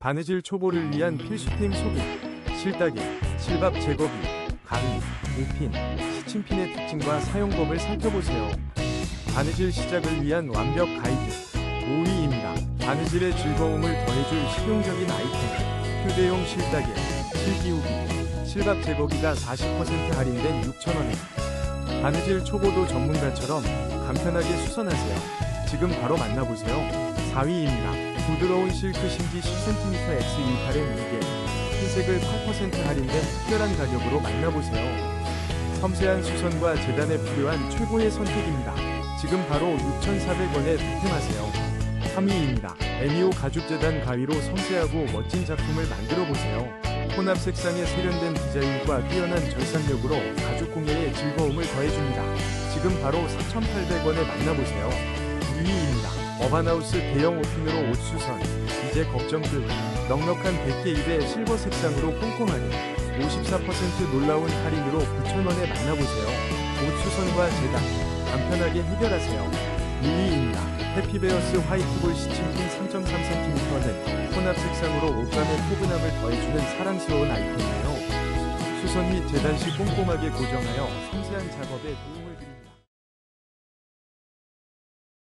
바느질 초보를 위한 필수템 소개 실따개, 실밥 제거기, 가위, 오핀, 시침핀의 특징과 사용법을 살펴보세요. 바느질 시작을 위한 완벽 가이드 5위입니다. 바느질의 즐거움을 더해줄 실용적인 아이템 휴대용 실따개, 실기우기, 실밥 제거기가 40% 할인된 6,000원에 바느질 초보도 전문가처럼 간편하게 수선하세요. 지금 바로 만나보세요. 4위입니다. 부드러운 실크 심지 10cm X 일팔은 무게, 흰색을 8% 할인된 특별한 가격으로 만나보세요. 섬세한 수선과 재단에 필요한 최고의 선택입니다. 지금 바로 6,400원에 득템하세요. 3위입니다. 애니오 가죽재단 가위로 섬세하고 멋진 작품을 만들어 보세요. 혼합 색상의 세련된 디자인과 뛰어난 절삭력으로 가죽 공예의 즐거움을 더해줍니다. 지금 바로 4,800원에 만나보세요. 2위입니다. 어반하우스 대형 오핀으로 옷 수선. 이제 걱정 끝. 넉넉한 100개 입에 실버 색상으로 꼼꼼하게 54% 놀라운 할인으로 9,000원에 만나보세요. 옷 수선과 재단. 간편하게 해결하세요. 2위입니다. 해피베어스 화이트볼 시침핀 3.3cm는 혼합 색상으로 옷감의 포근함을 더해주는 사랑스러운 아이템이에요. 수선 및 재단 시 꼼꼼하게 고정하여 섬세한 작업에 도움을 드립니다.